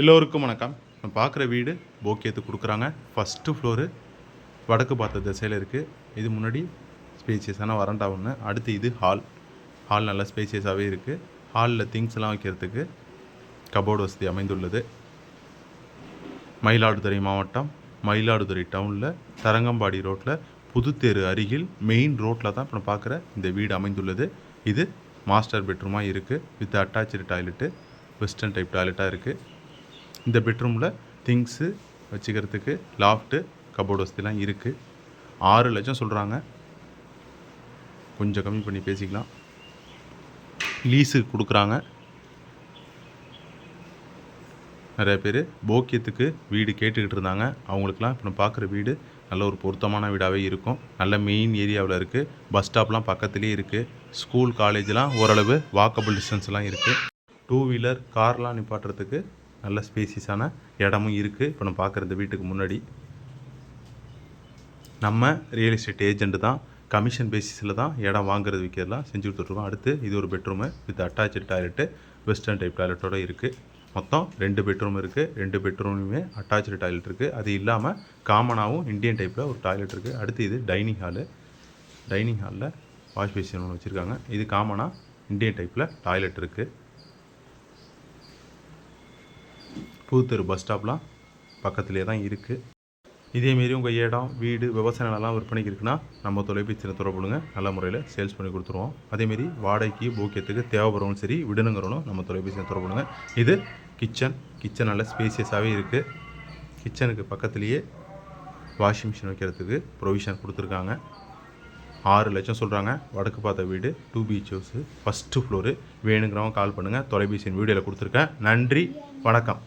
எல்லோருக்கும் வணக்கம். நான் பார்க்குற வீடு போக்கியத்து கொடுக்குறாங்க. ஃபஸ்ட்டு ஃப்ளோரு வடக்கு பார்த்த திசையில் இருக்குது இது முன்னாடி ஸ்பேசியஸான வரண்டா ஒன்று அடுத்து இது ஹால் ஹால் நல்லா ஸ்பேசியஸாகவே இருக்குது ஹாலில் திங்ஸ்லாம் வைக்கிறதுக்கு கபோர்டு வசதி அமைந்துள்ளது. மயிலாடுதுறை மாவட்டம் மயிலாடுதுறை டவுனில் தரங்கம்பாடி ரோட்டில் புதுத்தேரு அருகில் மெயின் ரோட்டில் தான் இப்போ நான் பார்க்குற இந்த வீடு அமைந்துள்ளது. இது மாஸ்டர் பெட்ரூமாக இருக்குது with attach toilet western type டாய்லெட்டாக இருக்குது இந்த பெட்ரூமில் திங்ஸு வச்சுக்கிறதுக்கு லாஃப்ட்டு கபோர்டு வசதிலாம் இருக்குது ஆறு லட்சம் சொல்கிறாங்க கொஞ்சம் கம்மி பண்ணி பேசிக்கலாம். லீஸு கொடுக்குறாங்க. நிறைய பேர் போக்கியத்துக்கு வீடு கேட்டுக்கிட்டு இருந்தாங்க. அவங்களுக்குலாம் இப்போ நம்ம பார்க்குற வீடு நல்ல ஒரு பொருத்தமான வீடாகவே இருக்கும். நல்ல மெயின் ஏரியாவில் இருக்குது பஸ் ஸ்டாப்லாம் பக்கத்துலேயே இருக்குது ஸ்கூல் காலேஜ்லாம் ஓரளவு வாக்கபிள் டிஸ்டன்ஸ்லாம் இருக்குது டூ வீலர் கார்லாம் நிப்பாட்டுறதுக்கு நல்ல ஸ்பேசியஸான இடமும் இருக்குது இப்போ நம்ம பார்க்குறது வீட்டுக்கு முன்னாடி. நம்ம ரியல் எஸ்டேட் ஏஜென்ட் தான். கமிஷன் பேசிஸில் தான் இடம் வாங்குறது விற்கிறதுலாம் செஞ்சு கொடுத்துட்ருக்கோம். அடுத்து இது ஒரு bedroom with attach toilet western type டாய்லெட்டோட இருக்குது மொத்தம் ரெண்டு பெட்ரூம் இருக்குது ரெண்டு பெட்ரூம்லையுமே அட்டாச்சு டாய்லெட் இருக்குது அது இல்லாமல் காமனாகவும் இந்தியன் டைப்பில் ஒரு டாய்லெட் இருக்குது அடுத்து இது டைனிங் ஹாலு டைனிங் ஹாலில் வாஷ் பேசின் ஒன்று வச்சுருக்காங்க. இது காமனாக இந்தியன் டைப்பில் டாய்லெட் இருக்குது புதுத்தெரு பஸ் ஸ்டாப்லாம் பக்கத்துலேயே தான் இருக்குது இதேமாரி உங்கள் இடம் வீடு விவசாய நிலம்லாம் விற்பனைக்கு இருக்குன்னா நம்ம தொலைபேசியில் தொடர்புடுங்க. நல்ல முறையில் சேல்ஸ் பண்ணி கொடுத்துருவோம். அதேமாரி வாடகைக்கு போக்கியத்துக்கு தேவைப்படுறவனும் சரி விடணுங்கிறவனும் நம்ம தொலைபேசியில் தொடர்புடுங்க. இது கிச்சன் கிச்சன் நல்ல ஸ்பேசியஸாகவே இருக்குது கிச்சனுக்கு பக்கத்துலேயே வாஷிங் மிஷின் வைக்கிறதுக்கு ப்ரொவிஷன் கொடுத்துருக்காங்க. ஆறு லட்சம் சொல்கிறாங்க வடக்கு பார்த்த வீடு two beach house first floor. வேணுங்கிறவங்க கால் பண்ணுங்கள் தொலைபேசியின் வீடியோவில் கொடுத்துருக்கேன். நன்றி வணக்கம்.